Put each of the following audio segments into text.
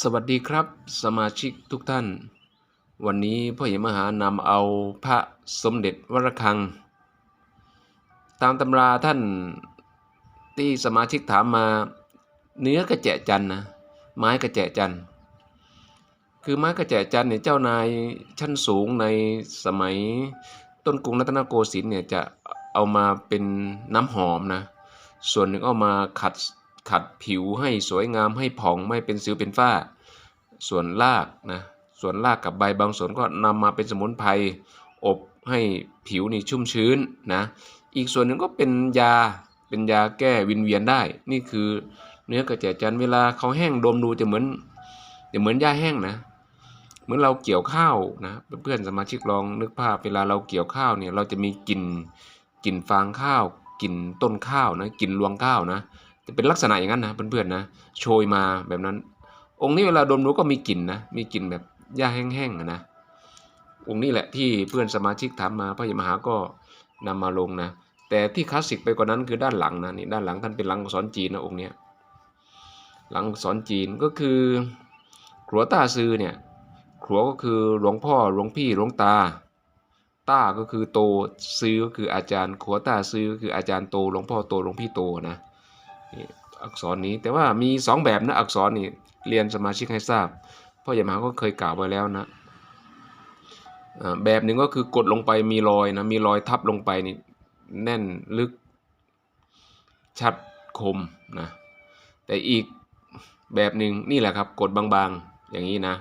สวัสดีครับ สมาชิกทุกท่าน วันนี้พ่อใหญ่มหานำเอาพระสมเด็จวรคัง ตามตำราท่านที่สมาชิกถามมา เนื้อกระแจจันนะ ไม้กระแจจัน คือไม้กระแจจันเนี่ยเจ้านายชั้นสูงในสมัยต้นกรุงรัตนโกสินทร์เนี่ยจะเอามาเป็นน้ำหอมนะ ส่วนหนึ่งเอามาขัด ขัดผิวให้สวยงามให้ผ่องไม่เป็นสิวเป็นฝ้า ส่วนรากนะส่วนรากกับใบบางส่วนก็นำมาเป็นสมุนไพรอบให้ผิวนี่ชุ่มชื้นนะอีกส่วนหนึ่งก็เป็นยาเป็นยาแก้วินเวียนได้ นี่คือเนื้อกระแจจันเวลาเขาแห้งดมดูจะเหมือนจะเหมือนหญ้าแห้งนะเหมือนเราเกี่ยวข้าวนะเพื่อนสมาชิกลองนึกภาพเวลาเราเกี่ยวข้าวเนี่ยเราจะมีกลิ่นกลิ่นฟางข้าวกลิ่นต้นข้าวนะกลิ่นรวงข้าวนะ จะเป็นลักษณะอย่างนั้นนะเพื่อนๆนะโชยมาแบบนั้น องค์นี้เวลาดมดูก็มีกลิ่นนะมีกลิ่นแบบหญ้าแห้งๆอะนะองค์นี้แหละที่เพื่อนสมาชิกถามมาพระยมหาก็นำมาลงนะแต่ที่คลาสสิกไปกว่านั้นคือด้านหลังนะนี่ด้านหลังท่านเป็นหลังสอักษรจีนนะองค์เนี้ยหลังสอักษรจีนก็คือครัวต้าซือเนี่ยครัวก็คือหลวงพ่อหลวงพี่หลวงตา ต้าก็คือโตซื้อก็คืออาจารย์ขัวต้าซื้อก็คืออาจารย์โตหลวงพ่อโตหลวงพี่โตนะ อักษรนี้แต่ว่ามีสองแบบนะอักษรนี่เรียนสมาชิกให้ทราบพ่อใหญ่มหาก็เคยกล่าวไว้แล้วนะแบบหนึ่งก็คือกดลงไปมีรอยนะมีรอยทับลงไปนี่แน่นลึกชัดคมนะแต่อีกแบบหนึ่งนี่แหละครับกดบางๆอย่างนี้นะ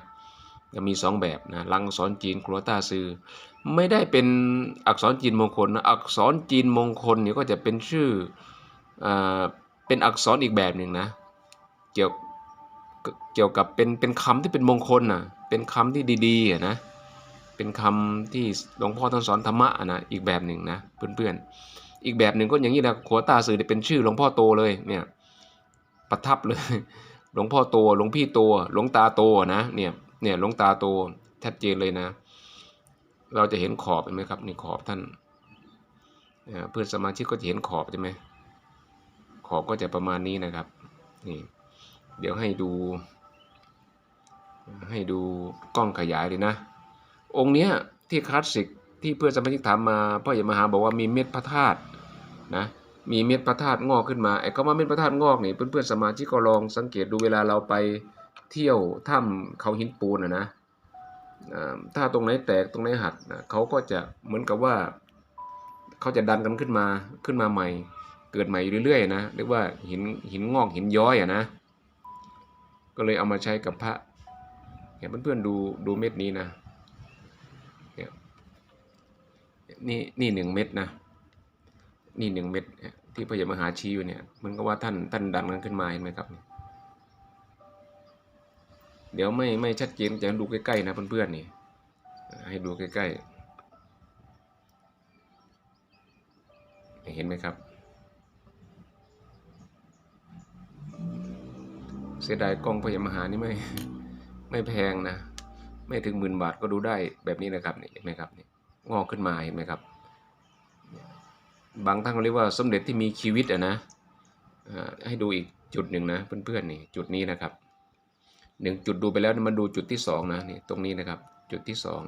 จะมีสองแบบนะลังสอักษรจีนครัวต้าซือไม่ได้เป็นอักษรจีนมงคลนะอักษรจีนมงคลเนี่ยก็จะเป็นชื่ออา เป็นอักษรอีกแบบหนึ่งนะ เกี่ยวเกี่ยวกับเป็นเป็นคำที่เป็นมงคลนะเป็นคำที่ดีๆอะนะเป็นคำที่หลวงพ่อท่านสอนธรรมะนะอีกแบบหนึ่งนะเพื่อนๆ อีกแบบหนึ่งก็อย่างนี้นะขัวตาสื่อเป็นชื่อหลวงพ่อโตเลยเนี่ยประทับเลยหลวงพ่อโตหลวงพี่โตหลวงตาโตนะเนี่ยเนี่ยหลวงตาโตชัดเจนเลยนะ เราจะเห็นขอบเห็นไหมครับนี่ขอบท่านเพื่อนสมาชิกก็จะเห็นขอบใช่ไหม อบก็จะประมาณนี้นะครับนี่เดี๋ยวให้ดู ให้ดูกล้องขยายเลยนะ องค์เนี้ยที่คลาสสิกที่เพื่อนสมาชิกถามมาพ่อใหญ่มหาบอกว่ามีเม็ดพระธาตุนะมีเม็ดพระธาตุงอกขึ้นมาไอ้คำว่าเม็ดพระธาตุงอกนี่เพื่อนๆสมาชิกก็ลองสังเกตดูเวลาเราไปเที่ยวถ้ำเขาหินปูนนะนะถ้าตรงไหนแตกตรงไหนหักนะเขาก็จะเหมือนกับว่า เขาจะดันกันขึ้นมาขึ้นมาใหม่ เกิดใหม่เรื่อยๆนะเรียกว่าหินหินงอกหินย้อยอะนะก็เลยเอามาใช้กับพระเนี่ยเพื่อนๆดูดูเม็ดนี้นะเนี่ยนี่นี่หนึ่งเม็ดนะนี่หนึ่งเม็ดที่พระยามหาชี้อยู่เนี่ยมันก็ว่าท่านท่านดันกันขึ้นมาเห็นไหมครับ เดี๋ยวไม่ไม่ชัดเจนจะดูใกล้ๆนะเพื่อนๆนี่ให้ดูใกล้ๆเห็นไหมครับ เสียดายกล้องพยามหานี่ไม่ไม่แพงนะ ไม่ถึงหมื่นบาทก็ดูได้แบบนี้นะครับนี่เห็นไหมครับนี่งอกขึ้นมาเห็นไหมครับ บางท่านเรียกว่าสมเด็จที่มีชีวิตอะนะให้ดูอีกจุดหนึ่งนะเพื่อนๆนี่จุดนี้นะครับหนึ่งจุดดูไปแล้วมาดูจุดที่สองนะนี่ตรงนี้นะครับ จุดที่สอง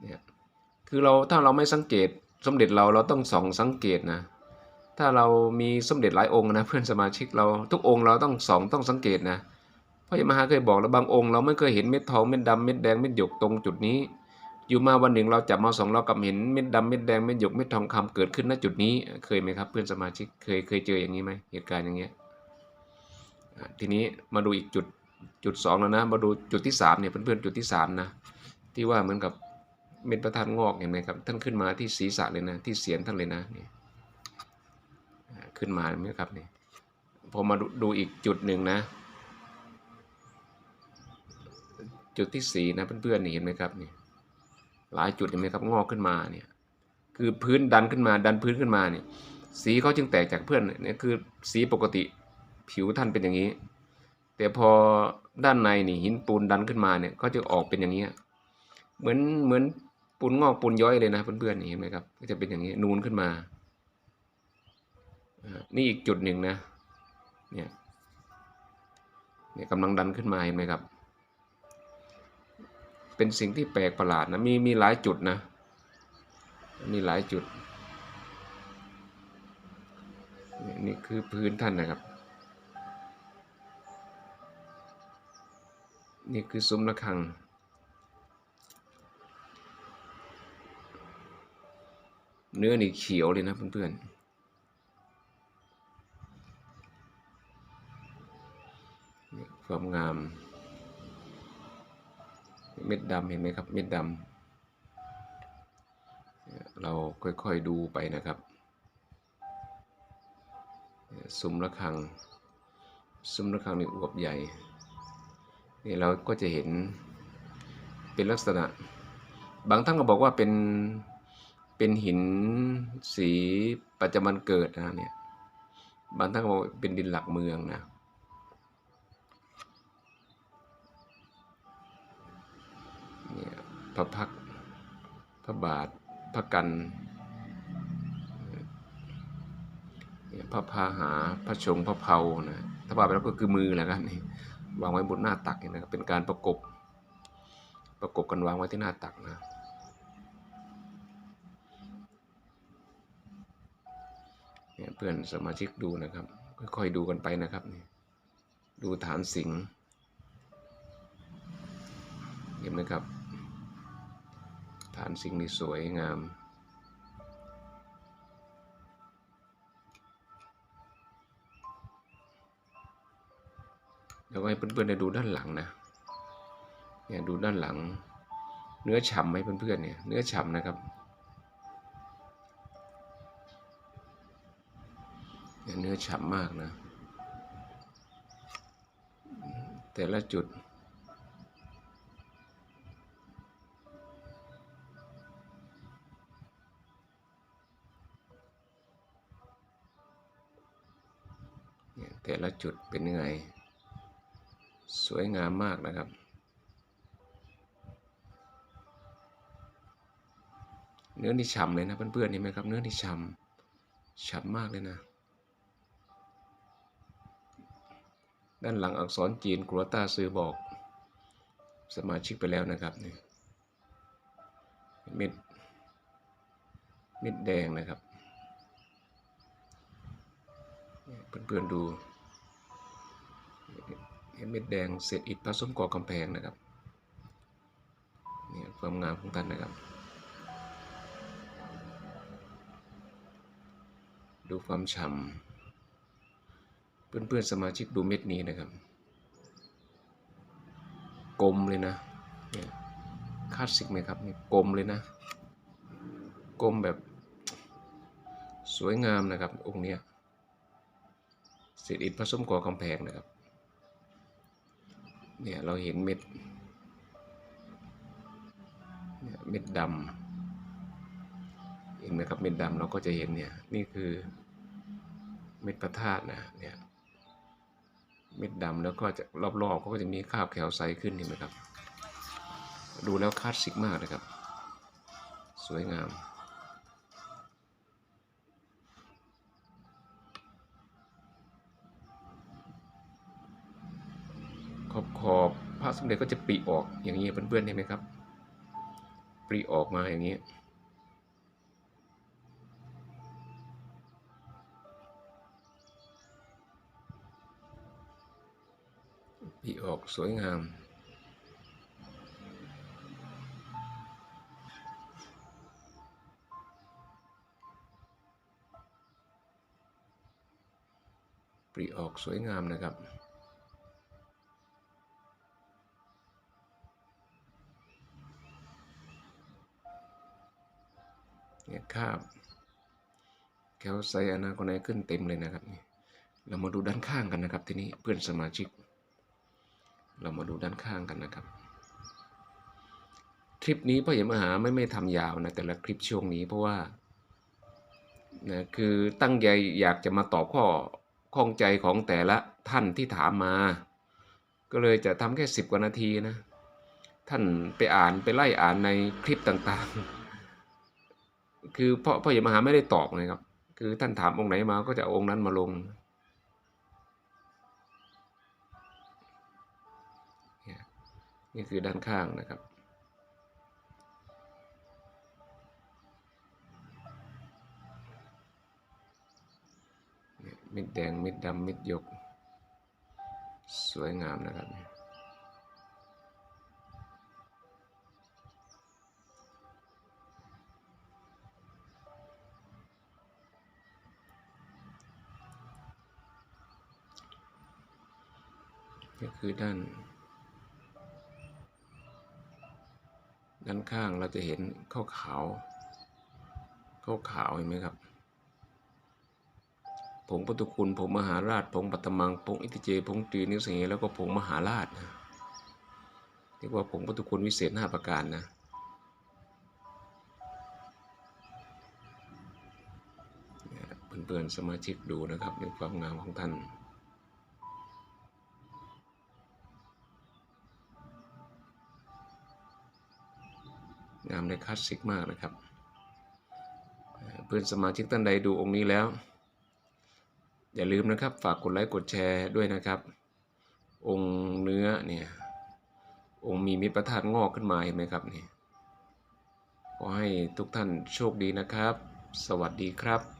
เนี่ยคือเราถ้าเราไม่สังเกตสมเด็จเราเราต้องส่องสังเกตนะ ถ้าเรามีสมเด็จหลายองค์นะเพื่อนสมาชิกเราทุกองค์เราต้องสองต้องสังเกตนะพระยมหาเคยบอกแล้วบางองค์เราไม่เคยเห็นเม็ดทองเม็ดดำเม็ดแดงเม็ดหยกตรงจุดนี้ อยู่มาวันหนึ่งเราจับมาสองเรากับเห็นเม็ดดำเม็ดแดงเม็ดหยกเม็ดทองคำเกิดขึ้นณจุดนี้เคยไหมครับ เพื่อนสมาชิกเคยเคยเจออย่างนี้ไหมเหตุการณ์อย่างเงี้ยทีนี้มาดูอีกจุดจุดสองแล้วนะ มาดูจุดที่สามเนี่ยเพื่อนๆจุดที่สามนะที่ว่าเหมือนกับเม็ดประธานงอกเห็นไหมครับท่านขึ้นมาที่ศีรษะเลยนะ ที่เสียนท่านเลยนะเนี่อ่า ขึ้นมาไหมครับนี่พอมาดูดูอีกจุดหนึ่งนะ จุดที่สี่นะเพื่อนๆนี่เห็นไหมครับนี่หลายจุดเห็นไหมครับงอกขึ้นมาเนี่ยคือพื้นดันขึ้นมาดันพื้นขึ้นมาเนี่ยสีเขาจึงแตกจากเพื่อนเนี่ยคือสีปกติผิวท่านเป็นอย่างนี้ แต่พอด้านในนี่หินปูนดันขึ้นมาเนี่ยก็จะออกเป็นอย่างนี้เหมือนเหมือนปูนงอกปูนย้อยเลยนะเพื่อนๆนี่เห็นไหมครับก็จะเป็นอย่างนี้นูนขึ้นมา นี่อีกจุดหนึ่งนะ เนี่ยเนี่ยกำลังดันขึ้นมาเห็นไหมครับ เป็นสิ่งที่แปลกประหลาดนะ มีมีหลายจุดนะ มีหลายจุด นี่นี่คือพื้นท่านนะครับ นี่คือซุ้มระฆังเนื้อนี่เขียวเลยนะเพื่อนๆ ความงาม เม็ดดำเห็นไหมครับ เม็ดดำเราค่อยๆดูไปนะครับซุ้มระฆังซุ้มระฆังนี่อวบใหญ่นี่เราก็จะเห็นเป็นลักษณะ บางท่านก็บอกว่าเป็นเป็นหินสีประจำวันเกิดนะเนี่ยบางท่านก็บอกเป็นดินหลักเมืองนะ พระพักพระบาท พระกันพระพาหาพระชงพระเพานะถ้าว่าไปแล้วก็คือมือแหละครับนี่วางไว้บนหน้าตักนะครับเป็นการประกบประกบกันวางไว้ที่หน้าตักนะเนี่ยเพื่อนสมาชิกดูนะครับ ค่อยๆดูกันไปนะครับนี่ดูฐานสิงเห็นไหมครับานสิ่งห์นี่สวยงาม เดี๋ยวให้เพื่อนๆได้ดูด้านหลังนะ เนี่ยดูด้านหลัง เนื้อฉ่ำไหมเพื่อนๆเนี่ย เนื้อฉ่ำนะครับเนื้อฉ่ำมากนะ แต่ละจุด แต่ละจุดเป็นยังไง สวยงามมากนะครับ เนื้อนี่ฉ่ำเลยนะเพื่อนๆเห็นไหมครับ เนื้อนี่ฉ่ำฉ่ำมากเลยนะ ด้านหลังอักษรจีนกรัวตาซื้อบอก สมาชิกไปแล้วนะครับนี่เม็ดเม็ดแดงนะครับเนี่ยเพื่อนๆดู เห็นเม็ดแดงเศษอิฐผสมก่อกำแพงนะครับเนี่ยความงามของท่านนะครับ ดูความฉ่ำเพื่อนๆสมาชิกดูเม็ดนี้นะครับ กลมเลยนะเนี่ยคลาสสิกไหมครับนี่กลมเลยนะ กลมแบบสวยงามนะครับองค์เนี้ยเศษอิฐผสมก่อกำแพงนะครับ เนี่ยเราเห็นเม็ดเนี่ยเม็ดดำเห็นไหมครับเม็ดดำเราก็จะเห็นเนี่ยนี่คือเม็ดพระธาตุนะเนี่ยเม็ดดำแล้วก็จะรอบๆก็จะมีคราบแคลไซต์ขึ้นเห็นไหมครับ ดูแล้วคลาสสิกมากนะครับ สวยงาม อบขอบพระสมเด็จก็จะปริออกอย่างนี้เพื่อนๆเห็นไหมครับปริออกมาอย่างนี้ ปริออกสวยงามปริออกสวยงามนะครับ เนี่ยคาบแคลไซอนาโกไนขึ้นเต็มเลยนะครับนี่เรามาดูด้านข้างกันนะครับ ทีนี้เพื่อนสมาชิก เรามาดูด้านข้างกันนะครับ คลิปนี้พ่อเหยมหาไม่ไม่ทำยาวนะแต่ละคลิปช่วงนี้เพราะว่านะคือตั้งใจอยากจะมาตอบข้อข้องใจของแต่ละท่านที่ถามมา ก็เลยจะทำแค่สิบกว่านาทีนะ ท่านไปอ่านไปไล่อ่านในคลิปต่างๆ คือพ่อพ่อเหยมหาไม่ได้ตอบนะครับ คือท่านถามองค์ไหนมาก็จะอาองค์นั้นมาลงนี่คือด้านข้างนะครับ เม็ดแดง เม็ดดำ เม็ดหยก สวยงามนะครับ นี่คือด้าน ด้านข้างเราจะเห็นขาวขาวขาวขาวเห็นไหมครับผงปตุคุณผงมหาราชผงปัตตมังผงอิติเจผงตรีนิวเงแล้วก็ผงมหาราชนะเรียกว่าผงปตุคุณวิเศษห้าประการนะเพื่อนๆสมาชิกดูนะครับในความงามของท่าน งามและคลาสสิกมากนะครับเอ่อเพื่อนสมาชิกท่านใดดูองค์นี้แล้ว อย่าลืมนะครับฝากกดไลค์กดแชร์ด้วยนะครับ องค์เนื้อเนี่ยองค์มีมิตรประธานงอกขึ้นมาเห็นไหมครับนี่ขอให้ทุกท่านโชคดีนะครับ สวัสดีครับ